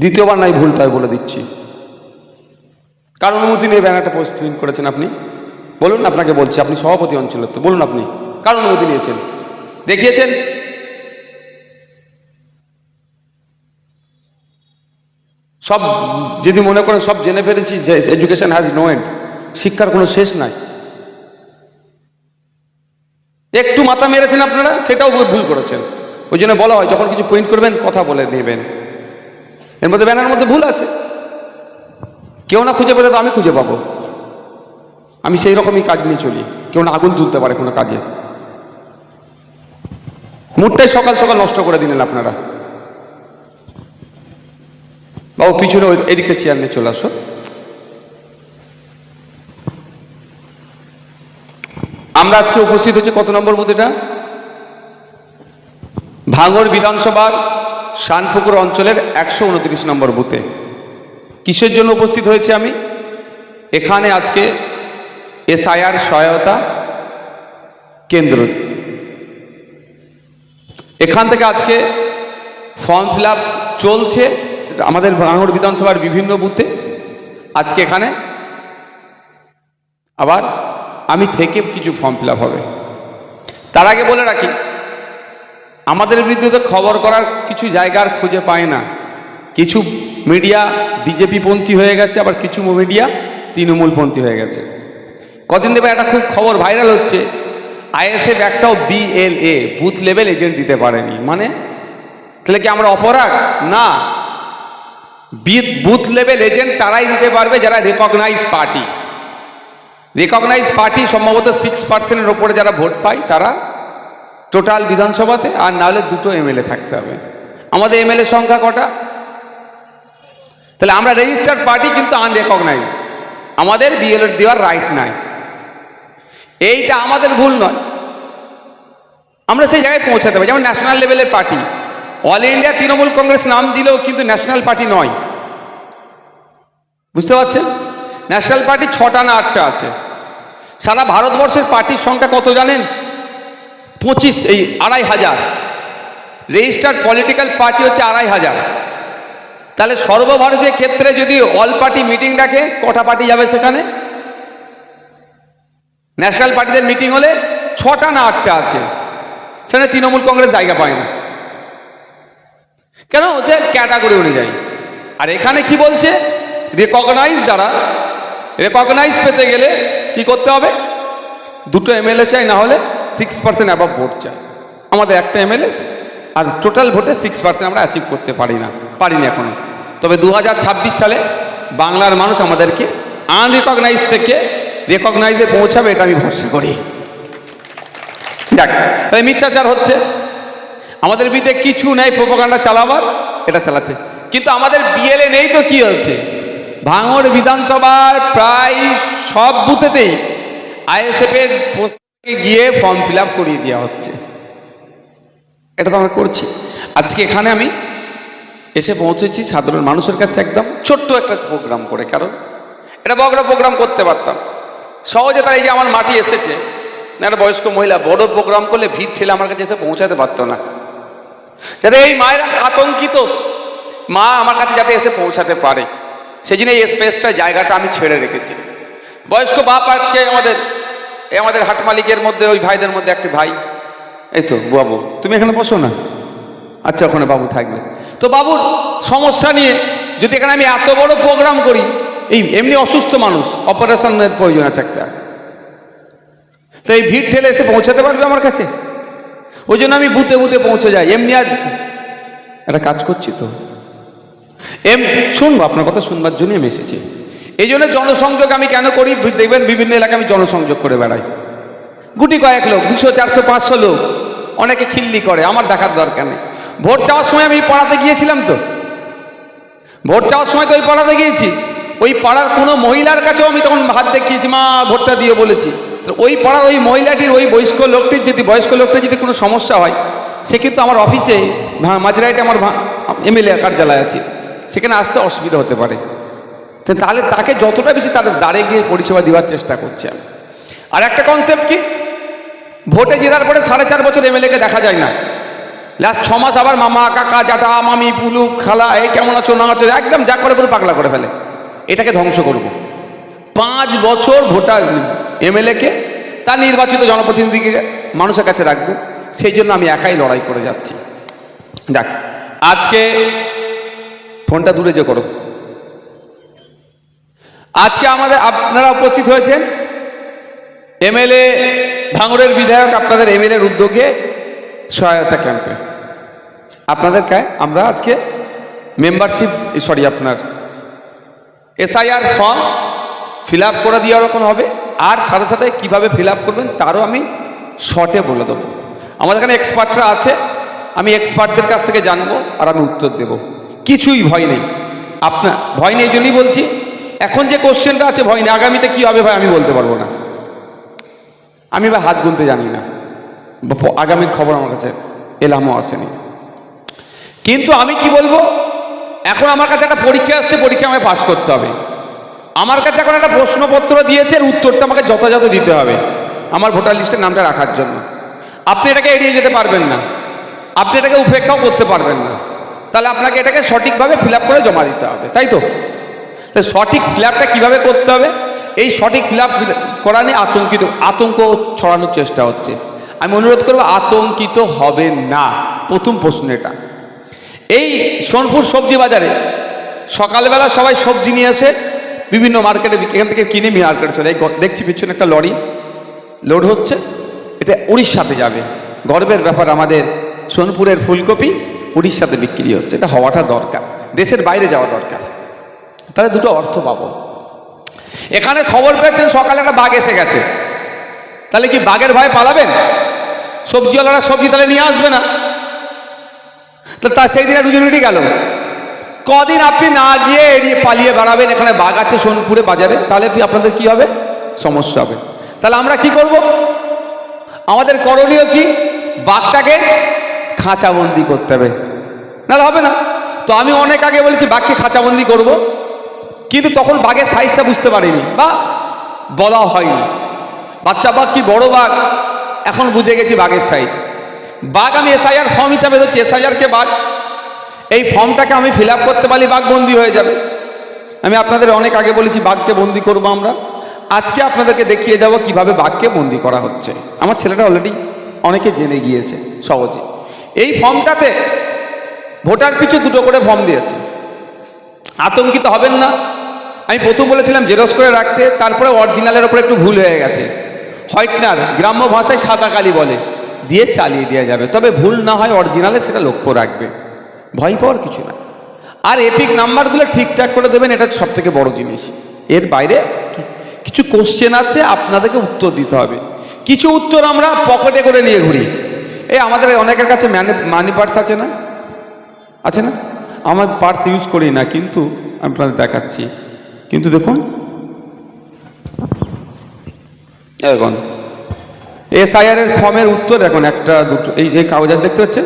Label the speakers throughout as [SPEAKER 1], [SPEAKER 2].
[SPEAKER 1] দ্বিতীয়বার নাই ভুলটাই বলে দিচ্ছি। কার অনুমতি নিয়ে ব্যানারটা পোস্ট করেছেন আপনি? বলুন, আপনাকে বলছি, আপনি সভাপতি অঞ্চলের তো, বলুন আপনি, কার অনুমতি নিয়েছেন? দেখিয়েছেন? সব, যদি মনে করেন সব জেনে ফেলেছি এডুকেশন হ্যাজ নো এন্ড শিক্ষার কোনো শেষ নাই। একটু মাথা মেরেছেন আপনারা, সেটাও ভুল করেছেন। ওই জন্য বলা হয়, যখন কিছু পয়েন্ট করবেন, কথা বলে নেবেন। এর মধ্যে ব্যানার মধ্যে ভুল আছে। কেউ না খুঁজে পেলে তো আমি খুঁজে পাবো। আমি সেই রকমই কাজ নিয়ে চলি। কেউ না আগুন তুলতে পারে কোনো কাজে। মুডটাই সকাল সকাল নষ্ট করে দিলেন আপনারা। বাবু, পিছনে এদিকে চেয়ার নিয়ে চলে আসো। আমরা আজকে উপস্থিত হচ্ছে কত নম্বর বুথ এটা ভাঙর বিধানসভার শানপুকুর অঞ্চলের একশো উনত্রিশ নম্বর বুথে। কিসের জন্য উপস্থিত হয়েছে আমি? এখানে আজকে এসআইআর সহায়তা কেন্দ্র। এখান থেকে আজকে ফর্ম ফিল চলছে আমাদের ভাঙড় বিধানসভার বিভিন্ন বুথে। আজকে এখানে আবার আমি থেকে কিছু ফর্ম ফিল হবে। তার আগে বলে রাখি আমাদের বিরুদ্ধে খবর করার কিছু জায়গার খুঁজে পায় না। কিছু মিডিয়া বিজেপি পন্থী হয়ে গেছে, আবার কিছু মিডিয়া তৃণমূল পন্থী হয়ে গেছে। কদিন দেবে একটা খুব খবর ভাইরাল হচ্ছে, আইএসএফ একটাও বিএলএ বুথ লেভেল এজেন্ট দিতে পারেনি। মানে তাহলে কি আমরা অপরাধ? না। বুথ লেভেল এজেন্ট তারাই দিতে পারবে যারা রেকগনাইজ পার্টি রেকগনাইজ পার্টি সম্ভবত সিক্স পার্সেন্টের ওপরে যারা ভোট পায়, তারা টোটাল বিধানসভাতে, আর নাহলে দুটো এমএলএ থাকতে হবে। আমাদের এমএলএ সংখ্যা কটা? তাহলে আমরা রেজিস্টার্ড পার্টি কিন্তু আনরেকগনাইজ আমাদের বিএলএ দেওয়ার রাইট নাই। এইটা আমাদের ভুল নয়। আমরা সেই জায়গায় পৌঁছাতে পারি, যেমন ন্যাশনাল লেভেলের party all India Trinamool Congress নাম দিলেও কিন্তু ন্যাশনাল পার্টি নয়। বুঝতে পারছেন? ন্যাশনাল পার্টি ছটা না আটটা আছে। সারা ভারতবর্ষের পার্টির সংখ্যা কত জানেন? পঁচিশ, এই আড়াই হাজার। রেজিস্টার্ড পলিটিক্যাল পার্টি হচ্ছে আড়াই হাজার। তাহলে সর্বভারতীয় ক্ষেত্রে যদি অল পার্টি মিটিং ডাকে, কটা পার্টি যাবে সেখানে? ন্যাশনাল পার্টিদের মিটিং হলে ছটা না আটটা আছে। সেখানে তৃণমূল কংগ্রেস জায়গা পায় না। কেন? হচ্ছে ক্যাটাগরি অনুযায়ী। আর এখানে কি বলছে? রেকগনাইজ যারা রেকগনাইজ পেতে গেলে কি করতে হবে? দুটো এমএলএ চাই, না হলে সিক্স পার্সেন্ট অ্যাবাভ ভোট চাই। আমাদের একটা এমএলএ আর টোটাল ভোটে সিক্স পার্সেন্ট আমরা অ্যাচিভ করতে পারি না, পারিনি এখনও। তবে দু হাজার ছাব্বিশ সালে বাংলার মানুষ আমাদেরকে আনরিকগনাইজ থেকে রেকগনাইজে পৌঁছাবে এটা আমি ভরসা করি। যাক তাহলে মিথ্যাচার হচ্ছে, আমাদের বিরুদ্ধে কিছু নেই প্রোপাগান্ডা চালাবার, এটা চালাচ্ছে। কিন্তু আমাদের বিএলএ নেই তো কি হচ্ছে? ভাঙড় বিধানসভার প্রায় সব বুথেতেই আইএসএফ এর প্রত্যেকে গিয়ে ফর্ম ফিল করিয়ে দেওয়া হচ্ছে। এটা তো আমরা করছি। আজকে এখানে আমি এসে পৌঁছেছি সাধারণ মানুষের কাছে একদম ছোট্ট একটা প্রোগ্রাম করে, কারণ এটা বড় প্রোগ্রাম করতে পারতাম। সহজে তারা এই যে আমার মাটি এসেছে, না একটা বয়স্ক মহিলা, বড় প্রোগ্রাম করলে ভিড় ঠেলে আমার কাছে এসে পৌঁছাতে পারতো না। যাতে এই মায়েরা আতঙ্কিত, মা আমার কাছে যাতে এসে পৌঁছাতে পারে। সেই জন্য এই স্পেসটা জায়গাটা আমি ছেড়ে রেখেছি। বয়স্ক বাপ আজকে আমাদের এই আমাদের হাট মালিকের মধ্যে, ওই ভাইদের মধ্যে একটি ভাই। এই তো, বাবু, তুমি এখানে বসো না। আচ্ছা ওখানে বাবু থাকবে। তো বাবুর সমস্যা নিয়ে যদি এখানে আমি এত বড় প্রোগ্রাম করি, এই এমনি অসুস্থ মানুষ অপারেশনের প্রয়োজন আছে একটা। তো এই ভিড় ঠেলে এসে পৌঁছাতে পারবে আমার কাছে? ওই জন্য আমি বুতে বুতে পৌঁছে যাই। এমনি আর একটা কাজ করছি তো। এম, শুনব, আপনার কথা শুনবার জন্যই আমি এসেছি। এই জন্য জনসংযোগ আমি কেন করি? দেখবেন বিভিন্ন এলাকায় আমি জনসংযোগ করে বেড়াই। গুটি কয়েক লোক, দুশো, চারশো, পাঁচশো লোক অনেকে খিল্লি করে, আমার দেখার দরকার নেই। ভোট চাওয়ার সময় আমি পড়াতে গিয়েছিলাম তো। ভোট চাওয়ার সময় তো ওই পাড়াতে গিয়েছি। ওই পাড়ার কোনো মহিলার কাছেও আমি তখন হাত দেখিয়েছি, মা, ভোটটা দিয়ে বলেছি। তো ওই পাড়ার ওই মহিলাটির, ওই বয়স্ক লোকটির যদি, বয়স্ক লোকটির যদি কোনো সমস্যা হয়, সে কিন্তু আমার অফিসে মাঝরাইটে আমার এমএলএ কার্যালয় আছে। সেখানে আসতে অসুবিধা হতে পারে। তাহলে তাকে যতটা বেশি তাদের দাঁড়ে গিয়ে পরিষেবা দেওয়ার চেষ্টা করছি আমি। আর একটা কনসেপ্ট কি? ভোটে জেতার পরে সাড়ে চার বছর এমএলএকে দেখা যায় না। লাস্ট ছ মাস আবার মামা, কাকা, জাটা, মামি পুলু খালা, এই কেমন আছো, না আছো, একদম যা করে পুরো পাগলা করে ফেলে। এটাকে ধ্বংস করব। পাঁচ বছর ভোটার এমএলএকে তার নির্বাচিত জনপ্রতিনিধিকে মানুষের কাছে রাখব। সেই জন্য আমি একাই লড়াই করে যাচ্ছি। দেখ, আজকে ফোনটা দূরে যে করো। আজকে আমাদের আপনারা উপস্থিত হয়েছেন এমএলএ ভাঙড়ের বিধায়ক আপনাদের এমএলএর উদ্যোগে সহায়তা ক্যাম্পে। আপনাদের কায় আমরা আজকে মেম্বারশিপ সরি আপনার এসআইআর ফর্ম ফিল আপ করে দেওয়া রকম হবে। আর সাথে সাথে কীভাবে ফিল আপ করবেন তারও আমি শর্টে বলে দেবো। আমাদের এখানে এক্সপার্টরা আছে, আমি এক্সপার্টদের কাছ থেকে জানব আর আমি উত্তর দেব। কিছুই ভয় নেই। আপনার, ভয় নেই জন্যই বলছি এখন যে কোশ্চেনটা আছে ভয় নেই, আগামীতে কী হবে ভাই আমি বলতে পারব না। আমি বা হাত গুনতে জানি না। আগামীর খবর আমার কাছে এলামও আসেনি। কিন্তু আমি কি বলব? এখন আমার কাছে একটা পরীক্ষা আসছে, পরীক্ষা আমাকে পাশ করতে হবে। আমার কাছে এখন একটা প্রশ্নপত্র দিয়েছে উত্তরটা আমাকে যথাযথ দিতে হবে। আমার ভোটার লিস্টের নামটা রাখার জন্য। আপনি এটাকে এড়িয়ে যেতে পারবেন না। আপনি এটাকে উপেক্ষাও করতে পারবেন না। তাহলে আপনাকে এটাকে সঠিকভাবে ফিল করে জমা দিতে হবে, তাই তো? সঠিক ফিল আপটা কীভাবে করতে হবে? এই সঠিক ফিল আপ করা নিয়ে আতঙ্কিত, আতঙ্ক ছড়ানোর চেষ্টা হচ্ছে। আমি অনুরোধ করব, আতঙ্কিত হবে না। প্রথম প্রশ্ন এটা। এই সোনপুর সবজি বাজারে সকালবেলা সবাই সবজি নিয়ে এসে বিভিন্ন মার্কেটে এখান থেকে কিনে মার্কেটে চলে। দেখছি পিছনে একটা লরি, লোড হচ্ছে, এটা উড়িষ্যাতে যাবে। গর্বের ব্যাপার, আমাদের সোনপুরের ফুলকপি উড়িষ্যাতে বিক্রি হচ্ছে। এটা হওয়াটা দরকার, দেশের বাইরে যাওয়া দরকার। তাহলে দুটো অর্থ পাবো। এখানে খবর পেয়েছেন, সকালে একটা বাঘ এসে গেছে। তাহলে কি বাঘের ভয় পালাবেন? সবজিওয়ালারা সবজি তাহলে নিয়ে আসবে না। তো তা সেই দিনে দুজন মিনিটই গেল। কদিন আপনি না গিয়ে এড়িয়ে পালিয়ে বেড়াবেন, এখানে বাঘ আছে সোনপুরে বাজারে, তাহলে আপনাদের কি হবে? সমস্যা হবে। তাহলে আমরা কি করব? আমাদের করণীয় কি? বাঘটাকে খাঁচাবন্দি করতে হবে। নাহলে হবে না। তো আমি অনেক আগে বলেছি, বাঘকে খাঁচাবন্দি করব। কিন্তু তখন বাঘের সাইজটা বুঝতে পারিনি, বা বলা হয়নি। বাচ্চা বাঘ কি বড় বাঘ? এখন বুঝে গেছি বাঘের সাইজ বাঘ আমি এসআইআর ফর্ম হিসাবে ধরছি এসআইআরকে বাঘ, এই ফর্মটাকে আমি ফিল করতে পারলে বাঘ বন্দি হয়ে যাবে। আমি আপনাদের অনেক আগে বলেছি, বাঘকে বন্দি করব আমরা। আজকে আপনাদেরকে দেখিয়ে যাব কীভাবে বাঘকে বন্দি করা হচ্ছে। আমার ছেলেটা অলরেডি অনেকে জেনে গিয়েছে, সহজে। এই ফর্মটাতে ভোটার পিছু দুটো করে ফর্ম দিয়েছে। আতঙ্কিত হবেন না। আমি প্রথম বলেছিলাম জেরক্স করে রাখতে, তারপরে অরিজিনালের ওপর একটু ভুল হয়ে গেছে। হোয়াইটনার গ্রাম্য ভাষায় সাদা কালি বলে, দিয়ে চালিয়ে দেওয়া যাবে। তবে ভুল না হয় অরিজিনালে সেটা লক্ষ্য রাখবে। ভয় পাওয়ার কিছু না। আর এপিক নাম্বারগুলো ঠিকঠাক করে দেবেন, এটা সব থেকে বড় জিনিস। এর বাইরে কিছু কোশ্চেন আছে, আপনাদেরকে উত্তর দিতে হবে। কিছু উত্তর আমরা পকেটে করে নিয়ে ঘুরি। এই আমাদের অনেকের কাছে ম্যানে মানি পার্স আছে না? আছে না? আমার পার্স ইউজ করি না, কিন্তু আমি আপনাদের দেখাচ্ছি। কিন্তু দেখুন। এই দেখুন। এসআইআর এর ফর্মের উত্তর দেখুন, একটা, দুটো, এই এই কাগজ আছে, দেখতে পাচ্ছেন?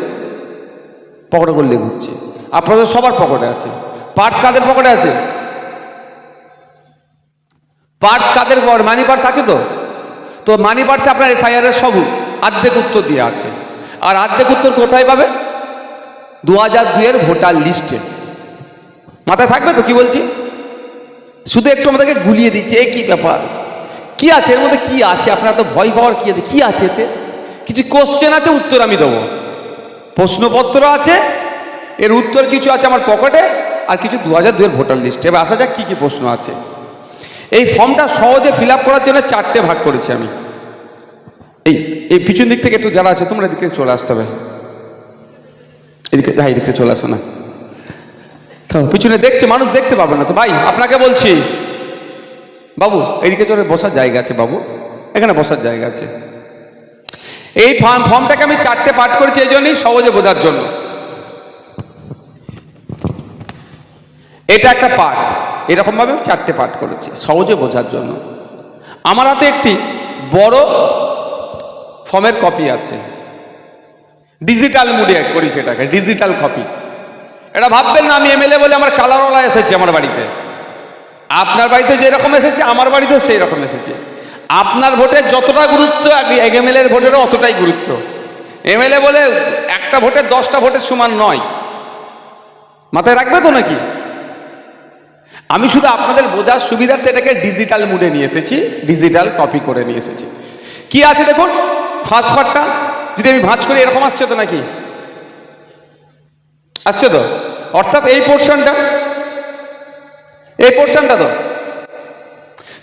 [SPEAKER 1] পকেটে করলে ঘুরছে আপনাদের সবার পকেটে আছে। পার্টস কাদের পকেটে আছে? পার্টস কাদের পর মানি পার্টস আছে তো? তো মানি পার্সে আপনার এসআইআর এর সব আর্ধেক উত্তর দিয়ে আছে। আর আর্ধেক উত্তর কোথায় পাবে? দু হাজার দুইয়ের ভোটার লিস্টে মাথায় থাকবে তো? কি বলছি? শুধু একটু আমাদেরকে গুলিয়ে দিচ্ছে। এ কি ব্যাপার? কি আছে? এর মধ্যে কি আছে? আপনার তো ভয় পাওয়ার কি আছে? কি আছে এতে? কিছু কোশ্চেন আছে, উত্তর আমি দেবো। প্রশ্নপত্র আছে, এর উত্তর কিছু আছে আমার পকেটে, আর কিছু দু হাজার দুয়ের ভোটার লিস্টে এবার আসা যাক কী কী প্রশ্ন আছে। এই ফর্মটা সহজে ফিল করার জন্য চারটে ভাগ করেছি আমি। এই এই পিছন দিক থেকে একটু যারা আছে, তোমরা এদিকে চলে আসতে হবে। এদিকে ভাই এদিকে চলে আসো না। তো। পিছনে দেখছে, মানুষ দেখতে পাবে না। তো ভাই, আপনাকে বলছি, বাবু, এদিকে চলে বসার জায়গা আছে, বাবু। এখানে বসার জায়গা আছে। এই ফর্ম, ফর্মটাকে আমি চারটে পাঠ করেছি, এই জন্যই সহজে বোঝার জন্য। এটা একটা পাঠ। এরকমভাবে আমি চারটে পাঠ করেছি, সহজে বোঝার জন্য। আমার হাতে একটি বড় ফর্মের কপি আছে। ডিজিটাল মুডে করি সেটাকে ডিজিটাল কপি এটা ভাববেন না, আমি এমএলএ বলে আমার কালারওয়ালা এসেছে আমার বাড়িতে। আপনার বাড়িতে যেরকম এসেছে, আমার বাড়িতেও সেই রকম এসেছে। আপনার ভোটের যতটা গুরুত্ব এমএলএ এর ভোটেরও অতটাই গুরুত্ব। এমএলএ বলে একটা ভোটের দশটা ভোটের সমান নয়। মাথায় রাখবে তো নাকি? আমি শুধু আপনাদের বোঝার সুবিধার্থে এটাকে ডিজিটাল মুডে নিয়ে এসেছি ডিজিটাল কপি করে নিয়ে এসেছি। কি আছে দেখুন? ফার্স্ট পার্টটা যদি আমি ভাঁজ করি, এরকম আসছে তো নাকি? আসছে তো? অর্থাৎ এই পোর্শনটা এই পোর্শনটা তো।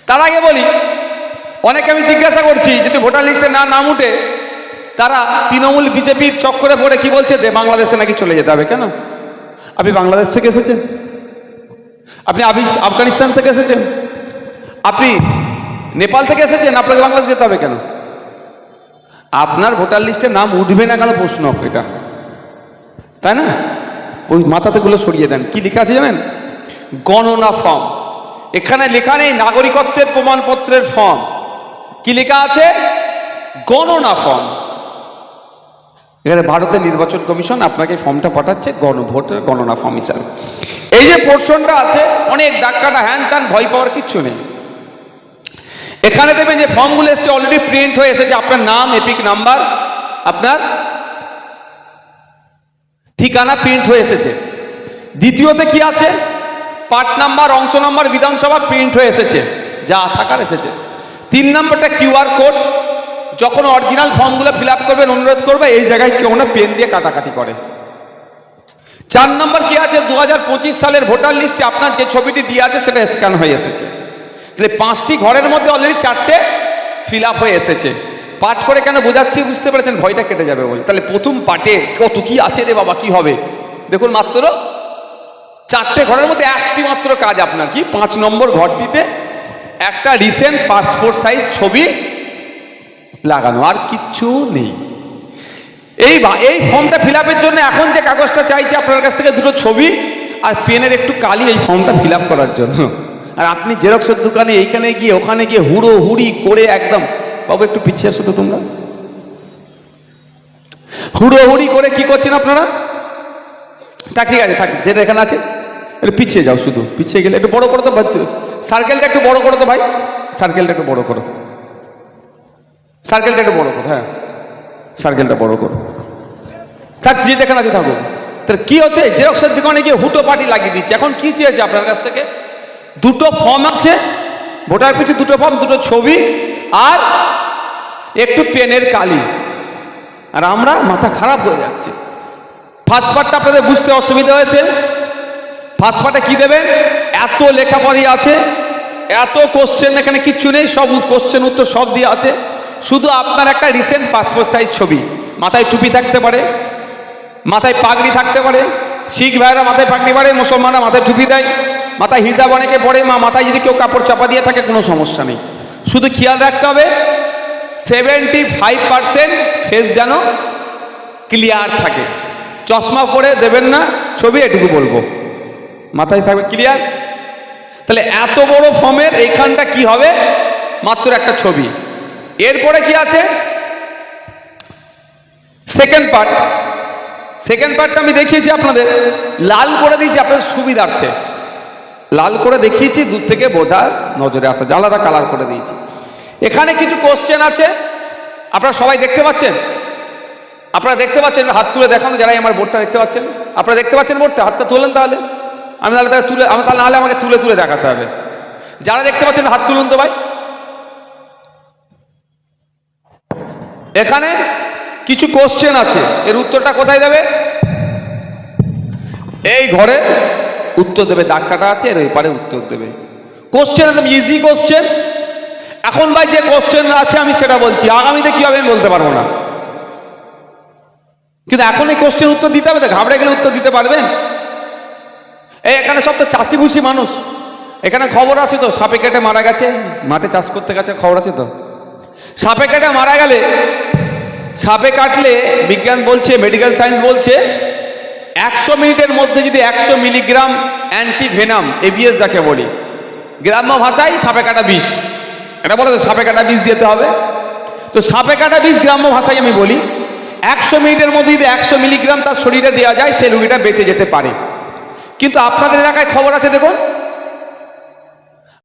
[SPEAKER 1] তার আগে বলি, অনেকে আমি জিজ্ঞাসা করছি, যদি ভোটার লিস্টে না নাম উঠে, তারা তৃণমূল বিজেপির চক্করে পড়ে কি বলছে যে বাংলাদেশে নাকি চলে যেতে হবে, কেন? আপনি বাংলাদেশ থেকে এসেছেন? আপনি আফগানিস্তান থেকে এসেছেন? আপনি নেপাল থেকে এসেছেন? আপনাকে বাংলাদেশ যেতে হবে কেন? আপনার ভোটার লিস্টে নাম উঠবে না কেন প্রশ্ন এটা। তাই না? ওই মাথাতে গুলো সরিয়ে দেন। কি লেখা আছে জানেন? গণনা ফর্ম। এখানে লেখা নেই নাগরিকত্বের প্রমাণপত্রের ফর্ম। কি লেখা আছে? গণনা ফর্ম। এখানে ভারতের নির্বাচন কমিশন আপনাকে ফর্মটা পাঠাচ্ছে গণভোটের গণনা ফর্ম হিসাবে। এই যে পোর্শনটা আছে, অনেক ডাক্কাটা হ্যান ত্যান, ভয় পাওয়ার কিচ্ছু নেই। এখানে দেবেন যে ফর্মগুলো এসছে অলরেডি প্রিন্ট হয়ে এসেছে। আপনার নাম, এপিক নাম্বার, আপনার ঠিকানা প্রিন্ট হয়ে এসেছে। দ্বিতীয়তে কি আছে? পার্ট নাম্বার, অংশ নাম্বার বিধানসভা প্রিন্ট হয়ে এসেছে, যা থাকার এসেছে। তিন নম্বরটা কিউআর কোড, যখন অরিজিনাল ফর্মগুলো ফিল আপ করবেন, অনুরোধ করবে, এই জায়গায় কেউ না পেন দিয়ে কাটাকাটি করে। চার নম্বর কি আছে? দু হাজার পঁচিশ সালের ভোটার লিস্টে আপনার যে ছবিটি দিয়ে আছে, সেটা স্ক্যান হয়ে এসেছে। তাহলে পাঁচটি ঘরের মধ্যে অলরেডি চারটে ফিল হয়ে এসেছে। পাঠ করে কেন বোঝাচ্ছি বুঝতে পেরেছেন? ভয়টা কেটে যাবে বলে। তাহলে প্রথম পাটে কত কি আছে রে বাবা, কি হবে? দেখুন মাত্র চারটে ঘরের মধ্যে একটি মাত্র কাজ আপনার কি? পাঁচ নম্বর ঘরটিতে একটা রিসেন্ট পাসপোর্ট সাইজ ছবি লাগানো, আর কিচ্ছু নেই। এই এই ফর্মটা ফিল জন্য এখন যে কাগজটা চাইছে আপনার কাছ থেকে দুটো ছবি আর পেনের একটু কালি এই ফর্মটা ফিল করার জন্য। আর আপনি জেরক্সের দোকানে এইখানে গিয়ে, ওখানে গিয়ে হুড়ো হুড়ি করে একদম বাবু, একটু পিছিয়ে আসো তো তোমরা। হুড়োহুড়ি করে কি করছেন আপনারা? তা ঠিক আছে, থাক, যেটা এখানে আছে, একটু পিছিয়ে যাও শুধু, পিছিয়ে গেলে একটু বড় করো তো সার্কেলটা একটু বড় করো তো ভাই, সার্কেলটা একটু বড় করো। সার্কেলটা একটু বড় করো হ্যাঁ। সার্কেলটা বড় করো। থাক, যে যেখানে আছে থাকুক। তাহলে কি হচ্ছে জেরক্সের দোকানে গিয়ে হুটো পার্টি লাগিয়ে দিচ্ছে। এখন কি চেয়েছে আপনার কাছ থেকে? দুটো ফর্ম আছে, ভোটার পিছু দুটো ফর্ম দুটো ছবি, আর একটু পেনের কালি। আর আমরা, মাথা খারাপ হয়ে যাচ্ছে। ফার্স্ট পার্টটা আপনাদের বুঝতে অসুবিধা হয়েছে। ফার্স্ট পার্টে কি দেবেন এত লেখাপড়ি আছে, এত কোশ্চেন এখানে কিচ্ছু নেই, সব কোশ্চেন উত্তর সব দিয়ে আছে। শুধু আপনার একটা রিসেন্ট পাসপোর্ট সাইজ ছবি। মাথায় টুপি থাকতে পারে, মাথায় পাগড়ি থাকতে পারে, শিখ ভাইরা মাথায় পাগড়ি পারে মুসলমানরা মাথায় টুপি দেয়, মাথায় হিজাব অনেকে পড়ে মা মাথায় যদি কেউ কাপড় চাপা দিয়ে থাকে, কোনো সমস্যা নেই। শুধু খেয়াল রাখতে হবে সেভেন্টি ফাইভ পার্সেন্ট ফেস যেন ক্লিয়ার থাকে। চশমা পরে দেবেন না, ছবি এটুকু বলব। মাথায় থাকবে ক্লিয়ার তাহলে এত বড় ফর্মের এইখানটা কি হবে? মাত্র একটা ছবি। এরপরে কি আছে? সেকেন্ড পার্ট সেকেন্ড পার্টটা আমি দেখিয়েছি আপনাদের। লাল করে দিয়েছি আপনাদের সুবিধার্থে। লাল করে দেখিয়েছি, দূর থেকে বোঝা নজরে আসা। আলাদা কালার করে দিয়েছি। এখানে কিছু কোশ্চেন আছে। আপনারা সবাই দেখতে পাচ্ছেন? আপনারা দেখতে পাচ্ছেন? হাত তুলে দেখানো যারাই আমার বোর্ডটা দেখতে পাচ্ছেন। আপনারা দেখতে পাচ্ছেন বোর্ডটা? হাতটা তুলেন তাহলে। আমি তাহলে তাকে তুলে আমি তাহলে নাহলে আমাকে তুলে তুলে দেখাতে হবে। যারা দেখতে পাচ্ছেন, হাত তুলুন তো ভাই। এখানে কিছু কোশ্চেন আছে। এর উত্তরটা কোথায় দেবে? এই ঘরে উত্তর দেবে দাগ কাটা আছে এর এপারে উত্তর দেবে। কোশ্চেন একদম ইজি কোশ্চেন এখন ভাই যে কোশ্চেন আছে, আমি সেটা বলছি। আগামীতে কি হবে আমি বলতে পারব না? কিন্তু এখন এই কোশ্চেন উত্তর দিতে হবে তো, ঘাবড়ে গেলে উত্তর দিতে পারবেন? এই এখানে সব তো চাষি ভুষি মানুষ। এখানে খবর আছে তো, সাপে কেটে মারা গেছে, মাঠে চাষ করতে গেছে, খবর আছে তো? সাপে কেটে মারা গেলে, সাপে কাটলে বিজ্ঞান বলছে মেডিকেল সায়েন্স বলছে, একশো মিনিটের মধ্যে যদি একশো মিলিগ্রাম অ্যান্টিভেনাম এবিএস যাকে বলি, গ্রাম্য ভাষায় সাপে কাটা বিষ। এটা বলে তো সাপে কাটা বীজ দিতে হবে। তো সাপে কাটা বীজ গ্রাম্য ভাষায় আমি বলি, একশো মিনিটের মধ্যে যদি একশো মিলিগ্রাম তার শরীরে দেওয়া যায় সেই রুগীটা বেঁচে যেতে পারে। কিন্তু আপনাদের এলাকায় খবর আছে দেখুন